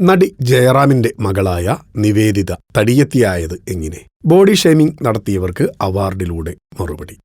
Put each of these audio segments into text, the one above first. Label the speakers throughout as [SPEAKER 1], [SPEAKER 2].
[SPEAKER 1] നടി ജയറാമിന്റെ മകളായ നിവേദിത തടിയെത്തിയായത് എങ്ങനെ? ബോഡി ഷേമിംഗ് നടത്തിയവർക്ക് അവാർഡിലൂടെ മറുപടി.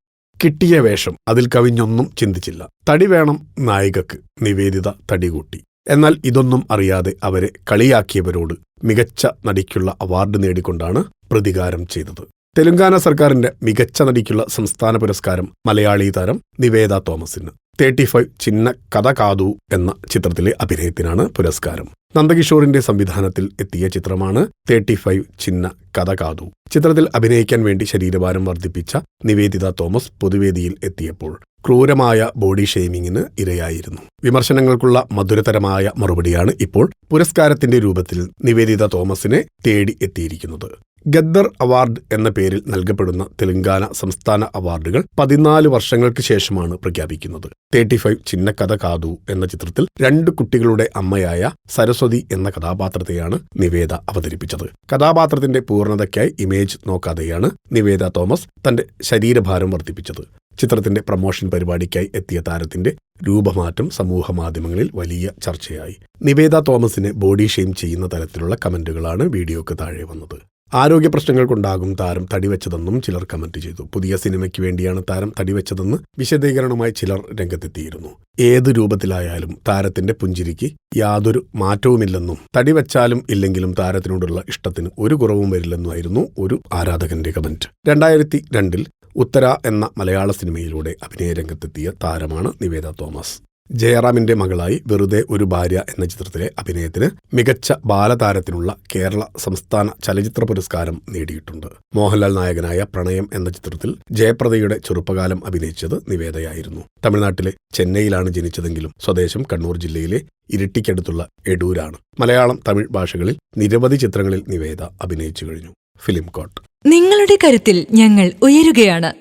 [SPEAKER 1] കിട്ടിയ വേഷം അതിൽ കവിഞ്ഞൊന്നും ചിന്തിച്ചില്ല. തടി വേണം നായികക്ക് നിവേദിത തടികൂട്ടി. എന്നാൽ ഇതൊന്നും അറിയാതെ അവരെ കളിയാക്കിയവരോട് മികച്ച നടിക്കുള്ള അവാർഡ് നേടിക്കൊണ്ടാണ് പ്രതികാരം ചെയ്തത്. തെലുങ്കാന സർക്കാരിന്റെ മികച്ച നടിക്കുള്ള സംസ്ഥാന പുരസ്കാരം മലയാളി താരം നിവേദ തോമസിന്. തേർട്ടി ഫൈവ് ചിന്ന കഥ കാതു എന്ന ചിത്രത്തിലെ അഭിനയത്തിനാണ് പുരസ്കാരം. നന്ദകിഷോറിന്റെ സംവിധാനത്തിൽ എത്തിയ ചിത്രമാണ് തേർട്ടി ഫൈവ് ചിന്ന കഥ കാതു. ചിത്രത്തിൽ അഭിനയിക്കാൻ വേണ്ടി ശരീരഭാരം വർദ്ധിപ്പിച്ച നിവേദിത തോമസ് പൊതുവേദിയിൽ എത്തിയപ്പോൾ ക്രൂരമായ ബോഡി ഷെയ്മിങ്ങിന് ഇരയായിരുന്നു. വിമർശനങ്ങൾക്കുള്ള മധുരതരമായ മറുപടിയാണ് ഇപ്പോൾ പുരസ്കാരത്തിന്റെ രൂപത്തിൽ നിവേദിത തോമസിനെ തേടി എത്തിയിരിക്കുന്നത്. ഗദ്ദർ അവാർഡ് എന്ന പേരിൽ നൽകപ്പെടുന്ന തെലങ്കാന സംസ്ഥാന അവാർഡുകൾ പതിനാല് വർഷങ്ങൾക്ക് ശേഷമാണ് പ്രഖ്യാപിക്കുന്നത്. തേർട്ടി ഫൈവ് ചിന്നക്കഥ കാതു എന്ന ചിത്രത്തിൽ രണ്ട് കുട്ടികളുടെ അമ്മയായ സരസ്വതി എന്ന കഥാപാത്രത്തെയാണ് നിവേദ അവതരിപ്പിച്ചത്. കഥാപാത്രത്തിന്റെ പൂർണതയ്ക്കായി ഇമേജ് നോക്കാതെയാണ് നിവേദ തോമസ് തന്റെ ശരീരഭാരം വർദ്ധിപ്പിച്ചത്. ചിത്രത്തിന്റെ പ്രമോഷൻ പരിപാടിക്കായി എത്തിയ താരത്തിന്റെ രൂപമാറ്റം സമൂഹ മാധ്യമങ്ങളിൽ വലിയ ചർച്ചയായി. നിവേദ തോമസിനെ ബോഡി ഷെയിം ചെയ്യുന്ന തരത്തിലുള്ള കമന്റുകളാണ് വീഡിയോക്ക് താഴെ വന്നത്. ആരോഗ്യ പ്രശ്നങ്ങൾക്കുണ്ടാകും താരം തടിവെച്ചതെന്നും ചിലർ കമന്റ് ചെയ്തു. പുതിയ സിനിമയ്ക്ക് വേണ്ടിയാണ് താരം തടിവെച്ചതെന്ന് വിശദീകരണമായി ചിലർ രംഗത്തെത്തിയിരുന്നു. ഏത് രൂപത്തിലായാലും താരത്തിന്റെ പുഞ്ചിരിക്ക് യാതൊരു മാറ്റവുമില്ലെന്നും തടിവെച്ചാലും ഇല്ലെങ്കിലും താരത്തിനോടുള്ള ഇഷ്ടത്തിന് ഒരു കുറവും വരില്ലെന്നുമായിരുന്നു ഒരു ആരാധകന്റെ കമന്റ്. രണ്ടായിരത്തി രണ്ടിൽ ഉത്തര എന്ന മലയാള സിനിമയിലൂടെ അഭിനയ രംഗത്തെത്തിയ താരമാണ് നിവേദ തോമസ്. ജയറാമിന്റെ മകളായി വെറുതെ ഒരു ഭാര്യ എന്ന ചിത്രത്തിലെ അഭിനയത്തിന് മികച്ച ബാലതാരത്തിനുള്ള കേരള സംസ്ഥാന ചലച്ചിത്ര പുരസ്കാരം നേടിയിട്ടുണ്ട്. മോഹൻലാൽ നായകനായ പ്രണയം എന്ന ചിത്രത്തിൽ ജയപ്രദയുടെ ചെറുപ്പകാലം അഭിനയിച്ചത് നിവേദയായിരുന്നു. തമിഴ്നാട്ടിലെ ചെന്നൈയിലാണ് ജനിച്ചതെങ്കിലും സ്വദേശം കണ്ണൂർ ജില്ലയിലെ ഇരിട്ടിക്കടുത്തുള്ള എടൂരാണ്. മലയാളം തമിഴ് ഭാഷകളിൽ നിരവധി ചിത്രങ്ങളിൽ നിവേദ അഭിനയിച്ചു കഴിഞ്ഞു. ഫിലിം കോട്ട്.
[SPEAKER 2] നിങ്ങളുടെ കരുത്തിൽ ഞങ്ങൾ ഉയരുകയാണ്.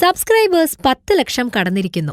[SPEAKER 3] സബ്സ്ക്രൈബേഴ്സ് പത്ത് ലക്ഷം കടന്നിരിക്കുന്നു.